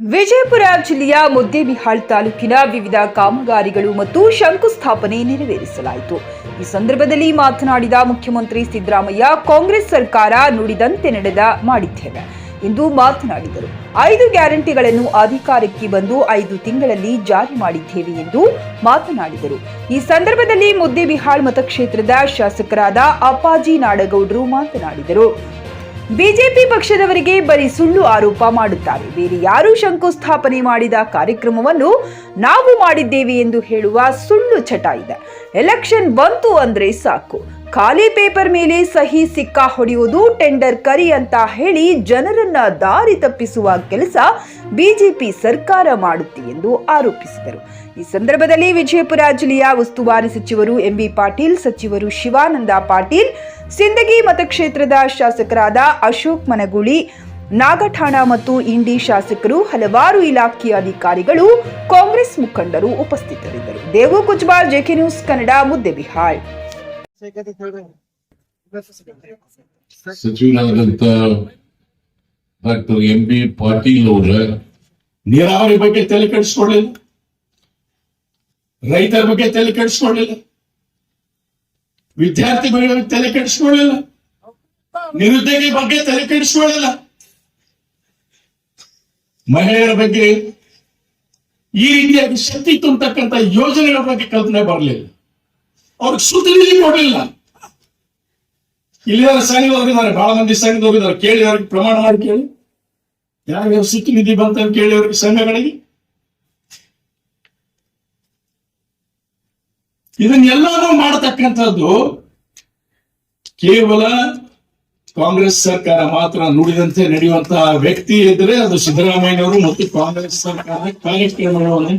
ವಿಜಯಪುರ ಜಿಲ್ಲೆಯ ಮುದ್ದೇಬಿಹಾಳ್ ತಾಲೂಕಿನ ವಿವಿಧ ಕಾಮಗಾರಿಗಳು ಮತ್ತು ಶಂಕುಸ್ಥಾಪನೆ ನೆರವೇರಿಸಲಾಯಿತು. ಈ ಸಂದರ್ಭದಲ್ಲಿ ಮಾತನಾಡಿದ ಮುಖ್ಯಮಂತ್ರಿ ಸಿದ್ದರಾಮಯ್ಯ, ಕಾಂಗ್ರೆಸ್ ಸರ್ಕಾರ ನುಡಿದಂತೆ ನಡೆದ ಮಾಡಿದ್ದೇವೆ ಎಂದು ಮಾತನಾಡಿದರು. ಐದು ಗ್ಯಾರಂಟಿಗಳನ್ನು ಅಧಿಕಾರಕ್ಕೆ ಬಂದು ಐದು ತಿಂಗಳಲ್ಲಿ ಜಾರಿ ಮಾಡಿದ್ದೇವೆ ಎಂದು ಮಾತನಾಡಿದರು. ಈ ಸಂದರ್ಭದಲ್ಲಿ ಮುದ್ದೇಬಿಹಾಳ್ ಮತಕ್ಷೇತ್ರದ ಶಾಸಕರಾದ ಅಪ್ಪಾಜಿ ನಾಡಗೌಡರು ಮಾತನಾಡಿದರು. ಬಿಜೆಪಿ ಪಕ್ಷದವರಿಗೆ ಬರೀ ಸುಳ್ಳು ಆರೋಪ ಮಾಡುತ್ತಾರೆ. ಬೇರೆ ಯಾರೂ ಶಂಕುಸ್ಥಾಪನೆ ಮಾಡಿದ ಕಾರ್ಯಕ್ರಮವನ್ನು ನಾವು ಮಾಡಿದ್ದೇವೆ ಎಂದು ಹೇಳುವ ಸುಳ್ಳು ಚಟ ಇದೆ. ಎಲೆಕ್ಷನ್ ಬಂತು ಅಂದ್ರೆ ಸಾಕು. ಖಾಲಿ ಪೇಪರ್ ಮೇಲೆ ಸಹಿ ಸಿಕ್ಕ ಹೊಡೆಯುವುದು ಟೆಂಡರ್ ಕರಿ ಅಂತ ಹೇಳಿ ಜನರನ್ನ ದಾರಿ ತಪ್ಪಿಸುವ ಕೆಲಸ ಬಿಜೆಪಿ ಸರ್ಕಾರ ಮಾಡುತ್ತೆ ಎಂದು ಆರೋಪಿಸಿದರು. ಈ ಸಂದರ್ಭದಲ್ಲಿ ವಿಜಯಪುರ ಜಿಲ್ಲೆಯ ಉಸ್ತುವಾರಿ ಸಚಿವರು ಎಂಬಿ ಪಾಟೀಲ್, ಸಚಿವರು ಶಿವಾನಂದ ಪಾಟೀಲ್, ಸಿಂದಗಿ ಮತಕ್ಷೇತ್ರದ ಶಾಸಕರಾದ ಅಶೋಕ್ ಮನಗೂಳಿ, ನಾಗಠಾಣ ಮತ್ತು ಇಂಡಿ ಶಾಸಕರು, ಹಲವಾರು ಇಲಾಖೆಯ ಅಧಿಕಾರಿಗಳು, ಕಾಂಗ್ರೆಸ್ ಮುಖಂಡರು ಉಪಸ್ಥಿತರಿದ್ದರು. ದೇವು ಕುಜ್ಬಾಲ್ ಜೆಕೆ ನ್ಯೂಸ್ ಕನ್ನಡ ಮುದ್ದೆಬಿಹಾಳ್ ಸಚಿವರಾದಂತ ಡಾಕ್ಟರ್ ಎಂ ಬಿ ಪಾಟೀಲ್ ಅವರ ನೀರಾವರಿ ಬಗ್ಗೆ ತಲೆ ಕೆಡಿಸ್ಕೊಳ್ಳಿಲ್ಲ? ರೈತರ ಬಗ್ಗೆ ತಲೆ ಕೆಡಿಸ್ಕೊಳ್ಳಿಲ್ಲ? ವಿದ್ಯಾರ್ಥಿ ಬಗ್ಗೆ ತಲೆ ಕೆಡಿಸ್ಕೊಳ್ಳಿಲ್ಲ? ನಿರುದ್ಯೋಗಿ ಬಗ್ಗೆ ತಲೆ ಕೆಡಿಸ್ಕೊಳ್ಳಿಲ್ಲ? ಮಹಿಳೆಯರ ಬಗ್ಗೆ ಈ ರೀತಿಯಾಗಿ ಶಕ್ತಿ ತುಂಬತಕ್ಕಂತ ಯೋಜನೆಗಳ ಬಗ್ಗೆ ಕಲ್ಪನೆ ಬರಲಿಲ್ಲ. ಅವ್ರಿಗೆ ಸುದ್ದಿ ಕೊಡಲಿಲ್ಲ ಸಂಘದವ್ರು ಹೋಗಿದ್ದಾರೆ ಬಹಳ ಮಂದಿ ಸಂಘದವ್ರು ಹೋಗಿದ್ದಾರೆ. ಕೇಳಿ ಅವ್ರಿಗೆ ಪ್ರಮಾಣ ಮಾಡಿ ಕೇಳಿ. ಯಾರ್ಯಾರು ಸಿಕ್ಕಿ ನಿಧಿ ಬಂತ ಅಂತ ಕೇಳಿ ಅವ್ರಿಗೆ ಸಂಘಗಳಿಗೆ ಇದನ್ನೆಲ್ಲಾನು ಮಾಡತಕ್ಕಂಥದ್ದು ಕೇವಲ ಕಾಂಗ್ರೆಸ್ ಸರ್ಕಾರ ಮಾತ್ರ ನುಡಿದಂತೆ ನಡೆಯುವಂತಹ ವ್ಯಕ್ತಿ ಇದ್ರೆ ಅದು ಸಿದ್ದರಾಮಯ್ಯನವರು ಮತ್ತು ಕಾಂಗ್ರೆಸ್ ಸರ್ಕಾರ ಕಾರ್ಯಕ್ರಮಗಳನ್ನು